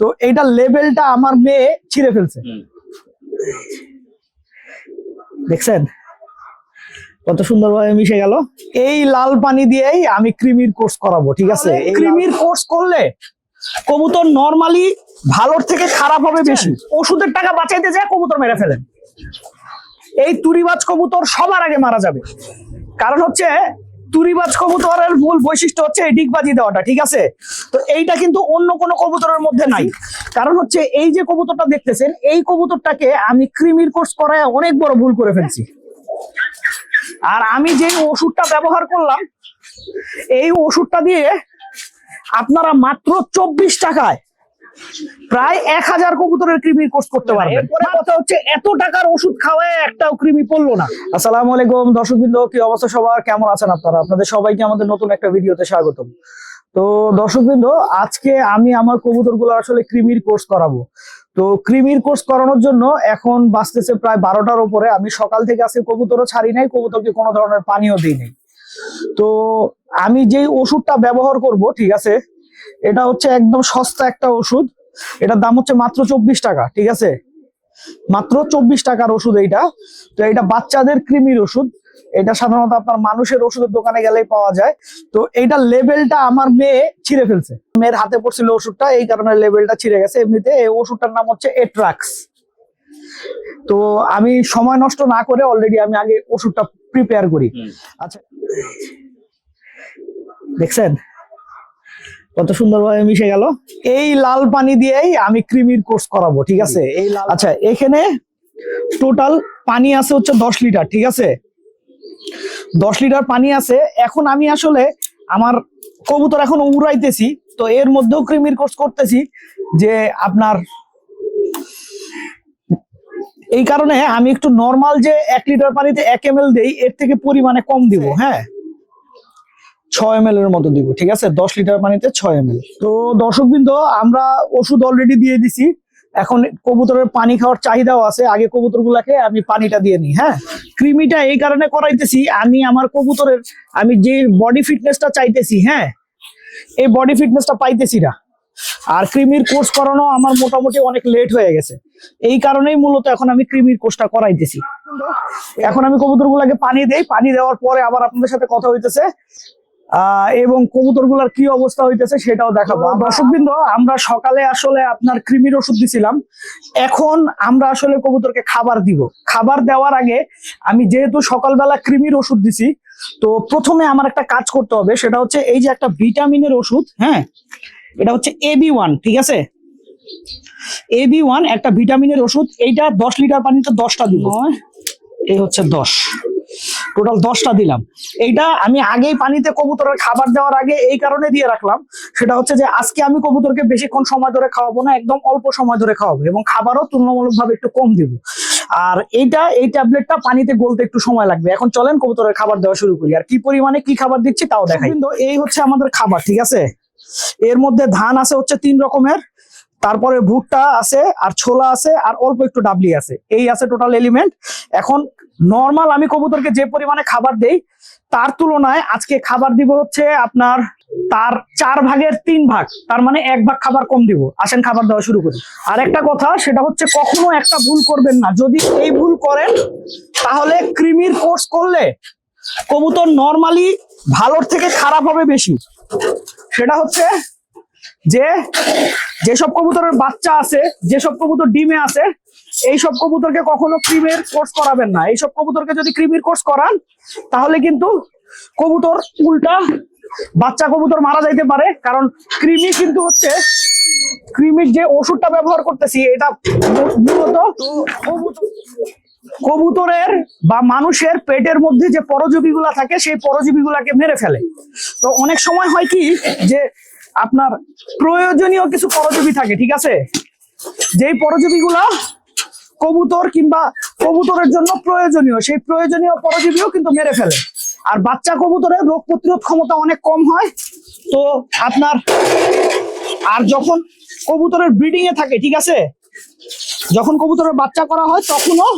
তো এইটা লেভেলটা আমার মেয়ে ছিঁড়ে ফেলছে। দেখছেন? কত সুন্দরভাবে মিশে গেল। এই লাল পানি দিয়েই আমি ক্রিমির কোর্স করাবো ঠিক আছে? ক্রিমির কোর্স করলে কবুতর নরমালি ভালোর থেকে খারাপ হবে বেশি। ওষুধের টাকা বাঁচাইতে যায় কবুতর মেরে ফেলেন। এই তুরিবাজ কবুতর সবার আগে মারা যাবে। কারণ হচ্ছে তুরিবাজ কবুতরের মূল বৈশিষ্ট্য হচ্ছে এই ডিগবাজি দেওয়াটা, ঠিক আছে? তো এইটা কিন্তু অন্য কোনো কবুতরের মধ্যে নাই। কারণ হচ্ছে এই যে কবুতরটা দেখতেছেন, এই কবুতরটাকে আমি ক্রিমির কোর্স করায় অনেক বড় ভুল করে ফেলছি। আর আমি যে ওষুধটা ব্যবহার করলাম, এই ওষুধটা দিয়ে আপনারা মাত্র চব্বিশ টাকায় প্রায় এক হাজার কবুতরের কৃমির কোর্স করতে পারবেন। এরপরে কথা হচ্ছে এত টাকার ওষুধ খাওয়ায় একটাও কৃমি পড়ল না। আসসালামু আলাইকুম দর্শকবৃন্দ কি অবস্থা সবার? কেমন আছেন আপনারা? আপনাদের সবাইকে আমাদের নতুন একটা ভিডিওতে স্বাগতম। তো দর্শকবৃন্দ আজকে আমি আমার কবুতরগুলো আসলে কৃমির কোর্স করাবো। তো কৃমির কোর্স করানোর জন্য এখন বাঁচতেছে প্রায় বারোটার উপরে। আমি সকাল থেকে আজকে কবুতরও ছাড়ি নাই কবুতরকে কোনো ধরনের পানিও দিই নাই। তো আমি যেই ওষুধটা ব্যবহার করব ঠিক আছে এটা হচ্ছে একদম সস্তা একটা ওষুধ। এটার দাম হচ্ছে মাত্র চব্বিশ টাকা ঠিক আছে? মাত্র চব্বিশ টাকার ওষুধ এইটা। তো এটা বাচ্চাদের কৃমির ওষুধ। এটা সাধারণত আপনার মানুষের ওষুধের দোকানে গেলেই পাওয়া যায়। তো এইটা লেভেলটা আমার মেয়ে ছিঁড়ে ফেলছে। মেয়ের হাতে পড়ছিল ওষুধটা এই কারণে লেভেলটা ছিঁড়ে গেছে। এমনিতে এই ওষুধটার নাম হচ্ছে এট্রাক্স তো আমি সময় নষ্ট না করে অলরেডি আমি আগে ওষুধটা প্রিপেয়ার করি। আচ্ছা। দেখছেন? কত সুন্দরভাবে মিশে গেল। এই লাল পানি দিয়েই আমি ক্রিমির কোর্স করাবো ঠিক আছে? এই লাল আচ্ছা এখানে টোটাল পানি আছে হচ্ছে দশ লিটার ঠিক আছে? দশ লিটার পানি আছে। এখন আমি আসলে আমার কবুতর এখন উড়াইতেছি তো এর মধ্যেও ক্রিমির কোর্স করতেছি যে আপনার এই কারণে আমি একটু নর্মাল যে এক লিটার পানিতে এক এম এল দেই এর থেকে পরিমাণে কম দিব হ্যাঁ? ছয় এম এর মতো দিব, ঠিক আছে? দশ লিটার পানিতে ছয় এম তো দর্শকবৃন্দ, আমরা ওষুধ অলরেডি দিয়ে দিছি। এখন কবুতরের পানি খাওয়ার চাহিদাও আছে। আগে কবুতর গুলাকে আমি পানিটা দিয়ে নিই হ্যাঁ? কৃমিটা এই কারণে করাইতেছি, আমি আমার কবুতরের, আমি যে বডি ফিটনেসটা চাইতেছি হ্যাঁ? এই বডি ফিটনেসটা পাইতেছি না। আর ক্রিমির কোর্স করানো আমার মোটামুটি অনেক লেট হয়ে গেছে। এই কারণেই মূলত এখন আমি ক্রিমির কোর্সটা করাইতেছি। এখন আমি কবুতর গুলাকে পানি দেই। পানি দেওয়ার পরে আবার আপনাদের সাথে কথা হইতেছে। এবং কবুতরগুলার কি অবস্থা হইতেছে সেটাও দেখাবো। দর্শকবৃন্দ আমরা সকালে আসলে আপনার কৃমির ওষুধ দিছিলাম। এখন আমরা আসলে কবুতরকে খাবার দিব। খাবার দেওয়ার আগে আমি যেহেতু সকালবেলা কৃমির ওষুধ দিছি তো প্রথমে আমার একটা কাজ করতে হবে সেটা হচ্ছে এই যে একটা ভিটামিনের ওষুধ হ্যাঁ? এটা হচ্ছে এবি ওয়ান ঠিক আছে? এবি ওয়ান একটা ভিটামিনের ওষুধ এইটা দশ লিটার পানিতে দশটা দিব। এই হচ্ছে দশ। টোটাল দশটা দিলাম। এইটা আমি আগেই পানিতে কবুতরের খাবার দেওয়ার আগে এই কারণে দিয়ে রাখলাম। সেটা হচ্ছে যে আজকে আমি কবুতরকে বেশিক্ষণ সময় ধরে খাওয়াবো না, একদম অল্প সময় ধরে খাওয়াবো এবং খাবারও তুলনামূলকভাবে একটু কম দিব। আর এইটা, এই ট্যাবলেটটা পানিতে গলতে একটু সময় লাগবে। এখন চলেন কবুতরের খাবার দেওয়া শুরু করি। আর কি পরিমাণে কি খাবার দিচ্ছি তাও দেখাই। কিন্তু এই হচ্ছে আমাদের খাবার, ঠিক আছে? এর মধ্যে ধান আছে হচ্ছে তিন রকমের। তারপরে ভুট্টা আছে, আর ছোলা আছে, আর অল্প একটু ডাবলি আছে। এই আছে টোটাল এলিমেন্ট এখন নর্মাল আমি কবুতরকে যে পরিমাণে খাবার দেই, তার তুলনায় আজকে খাবার দিব হচ্ছে আপনার, তার চার ভাগের তিন ভাগ, তার মানে এক ভাগ খাবার কম দিব। আসেন খাবার দেওয়া শুরু করি। আর একটা কথা, সেটা হচ্ছে কখনো একটা ভুল করবেন না। যদি এই ভুল করেন, তাহলে ক্রিমির কোর্স করলে কবুতর নর্মালি ভালোর থেকে খারাপ হবে বেশি। সেটা হচ্ছে যে যেসব কবুতরের বাচ্চা আছে, যেসব কবুতর ডিমে আছে, এইসব কবুতরকে কখনো ক্রিমের কোর্স করাবেন না। এইসব কবুতরকে যদি ক্রিমির কোর্স করান, তাহলে কিন্তু কবুতর উল্টা বাচ্চা কবুতর মারা যাইতে পারে। কারণ ক্রিমি কিন্তু হচ্ছে, ক্রিমির যে ওষুধটা ব্যবহার করতেছি, এটা মূলত কবুতর কবুতরের বা মানুষের পেটের মধ্যে যে পরজীবীগুলা থাকে, সেই পরজীবীগুলাকে মেরে ফেলে। তো অনেক সময় হয় কি, যে আপনার প্রয়োজনীয় কিছু পরজীবী থাকে, ঠিক আছে? যেই পরজীবীগুলা কবুতর কিংবা কবুতরের জন্য প্রয়োজনীয়, সেই প্রয়োজনীয় পরজীবীও কিন্তু মেরে ফেলে। আর বাচ্চা কবুতরের রোগ প্রতিরোধ ক্ষমতা অনেক কম হয়, তো আপনার আর যখন কবুতরের ব্রিডিং এ থাকে, ঠিক আছে? যখন কবুতরের বাচ্চা করা হয়, তখনও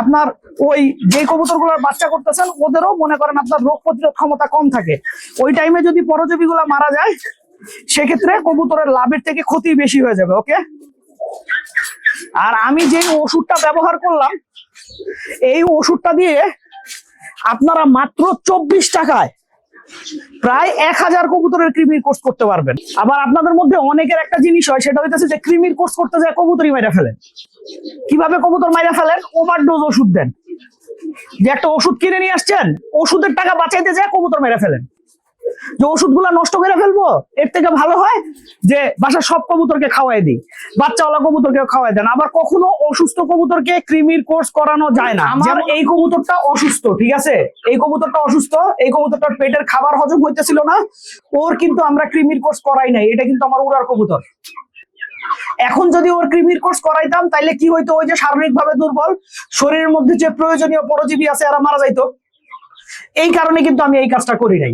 আপনার ওই যে কবুতরগুলার বাচ্চা করতেছেন, ওদেরও মনে করেন আপনার রোগ প্রতিরোধ ক্ষমতা কম থাকে। ওই টাইমে যদি পরজীবী মারা যায়, সেক্ষেত্রে কবুতরের লাভের থেকে ক্ষতি বেশি হয়ে যাবে ওকে আর আমি যে ওষুধটা ব্যবহার করলাম, এই ওষুধটা দিয়ে আপনারা মাত্র চব্বিশ টাকায় প্রায় এক হাজার কবুতরের কৃমির কোর্স করতে পারবেন। আবার আপনাদের মধ্যে অনেকের একটা জিনিস হয়, সেটা হইতেছে যে কৃমির কোর্স করতে যায়, কবুতরই মাইরা ফেলেন কীভাবে কবুতর মাইরা ফেলেন ওভারডোজ ওষুধ দেন। যে একটা ওষুধ কিনে নিয়ে আসছেন, ওষুধের টাকা বাঁচাইতে যায়, কবুতর মেরে ফেলেন। যে ওষুধগুলা নষ্ট করে ফেলব এর থেকে ভালো হয় যে বাসার সব কবুতরকে খাওয়াই দিই। বাচ্চাওয়ালা কবুতরকে খাওয়াই দেন। আবার কখনো অসুস্থ কবুতরকে কৃমির কোর্স করানো যায় না। আমার এই কবুতরটা অসুস্থ ঠিক আছে? এই কবুতরটা অসুস্থ এই কবুতরটার পেটের খাবার হজম হইতেছিল না ওর কিন্তু আমরা কৃমির কোর্স করাই নাই। এটা কিন্তু আমার উড়ার কবুতর। এখন যদি ওর কৃমির কোর্স করাইতাম তাইলে কি হইতো? ওই যে শারীরিক ভাবে দুর্বল শরীরের মধ্যে যে প্রয়োজনীয় পরজীবী আছে এরা মারা যাইতো। এই কারণে কিন্তু আমি এই কাজটা করি নাই।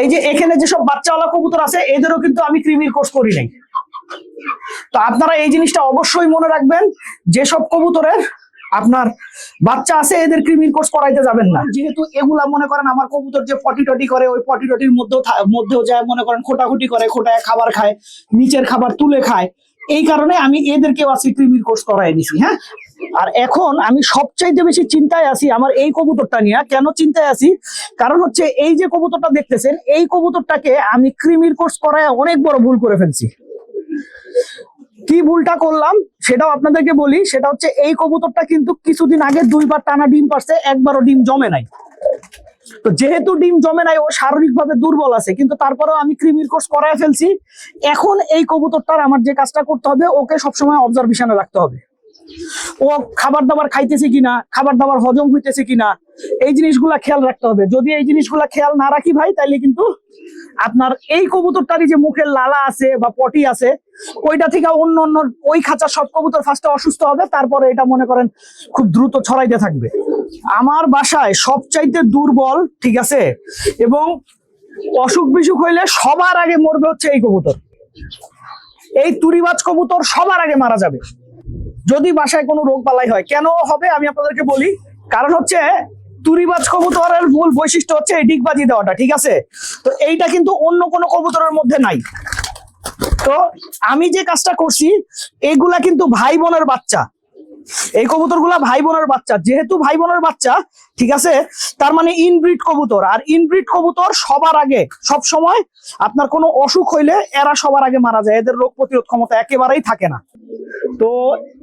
এই যে এখানে যেসব বাচ্চাওয়ালা কবুতর আছে, এদেরও কিন্তু আমি কৃমির কোর্স করি নাই। তো আপনারা এই জিনিসটা অবশ্যই মনে রাখবেন, যেসব কবুতরের আপনার বাচ্চা আছে, এদের কৃমির কোর্স করাইতে যাবেন না। যেহেতু এগুলা মনে করেন আমার কবুতর যে পটি টটি করে, ওই পটি টটির মধ্যেও মধ্যেও যায়, মনে করেন খোটাখুটি করে, খোটায় খাবার খায়, নিচের খাবার তুলে খায়। এই কারণে আমি এদেরকেও আজকে ক্রিমির কোর্স করাই দিছি হ্যাঁ? আর এখন আমি সবচাইতে বেশি চিন্তায় আছি আমার এই কবুতরটা নিয়ে। কেন চিন্তায় আছি? কারণ হচ্ছে এই যে কবুতরটা দেখতেছেন, এই কবুতরটাকে আমি ক্রিমির কোর্স করায় অনেক বড় ভুল করে ফেলছি। কি ভুলটা করলাম সেটাও আপনাদেরকে বলি, সেটা হচ্ছে এই কবুতরটা কিন্তু কিছুদিন আগে দুইবার টানা ডিম পারছে, একবারও ডিম জমে নাই। তো যেহেতু ডিম জমে নাই, ও শারীরিকভাবে দুর্বল আছে, কিন্তু তারপরেও আমি ক্রিমির কোর্স করায় ফেলছি। এখন এই কবুতরটার আমার যে কাজটা করতে হবে, ওকে সবসময় অবজারভেশনে রাখতে হবে। ও খাবার দাবার খাইতেছে কিনা খাবার দাবার হজম হইতেছে কিনা, এই জিনিসগুলা খেয়াল রাখতে হবে। যদি এই জিনিসগুলা খেয়াল না রাখি ভাই, তাইলে কিন্তু আপনার এই কবুতরটারই যে মুখের লালা আছে বা পটি আছে, ওইটা থেকে অন্য অন্য ওই খাঁচার সব কবুতর ফার্স্টে অসুস্থ হবে, তারপরে এটা মনে করেন খুব দ্রুত ছড়াইতে থাকবে। আমার বাসায় সবচাইতে দুর্বল, ঠিক আছে? এবং অসুখ বিসুখ হইলে সবার আগে মরবে হচ্ছে এই কবুতর। এই তুরিবাজ কবুতর সবার আগে মারা যাবে। যদি বাসায় কোনো রোগ বালাই হয়, কেন হবে আমি আপনাদেরকে বলি? কারণ হচ্ছে তুরিবাজ কবুতরের মূল বৈশিষ্ট্য হচ্ছে এই ডিগবাজি দেওয়াটা, ঠিক আছে? তো এইটা কিন্তু অন্য কোনো কবুতরের মধ্যে নাই। তো আমি যে কাজটা করছি এইগুলা কিন্তু ভাই বোনের বাচ্চা। এই কবুতরগুলা ভাই বোনের বাচ্চা। যেহেতু ভাই বোনের বাচ্চা, ঠিক আছে? তার মানে ইনব্রিড কবুতর। আর ইনব্রিড কবুতর সবার আগে সব সময় আপনার কোনো অসুখ হইলে এরা সবার আগে মারা যায়। এদের রোগ প্রতিরোধ ক্ষমতা একেবারেই থাকে না। তো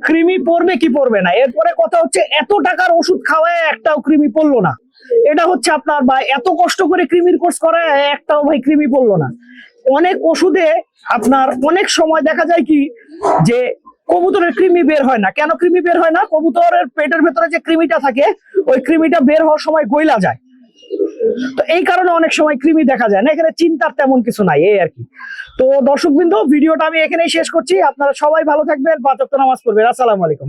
কৃমি পড়বে কি পড়বে না? এরপরে কথা হচ্ছে, এত টাকার ওষুধ খাওয়ায় একটাও কৃমি পড়ল না। এটা হচ্ছে আপনার ভাই, এত কষ্ট করে কৃমির কোর্স করায়, একটাও ভাই কৃমি পড়ল না। অনেক ওষুধে আপনার অনেক সময় দেখা যায় কি, যে কবুতরের কৃমি বের হয় না। কেন কৃমি বের হয় না? কবুতরের পেটের ভেতরে যে কৃমিটা থাকে, ওই কৃমিটা বের হওয়ার সময় গইলা যায়। তো এই কারণে অনেক সময় কৃমি দেখা যায় না, এখানে চিন্তার তেমন কিছু নাই, এই আর কি। তো দর্শকবৃন্দ, ভিডিওটা আমি এখানেই শেষ করছি, আপনারা সবাই ভালো থাকবেন, পাঁচ ওয়াক্ত নামাজ পড়বেন, আসসালামু আলাইকুম।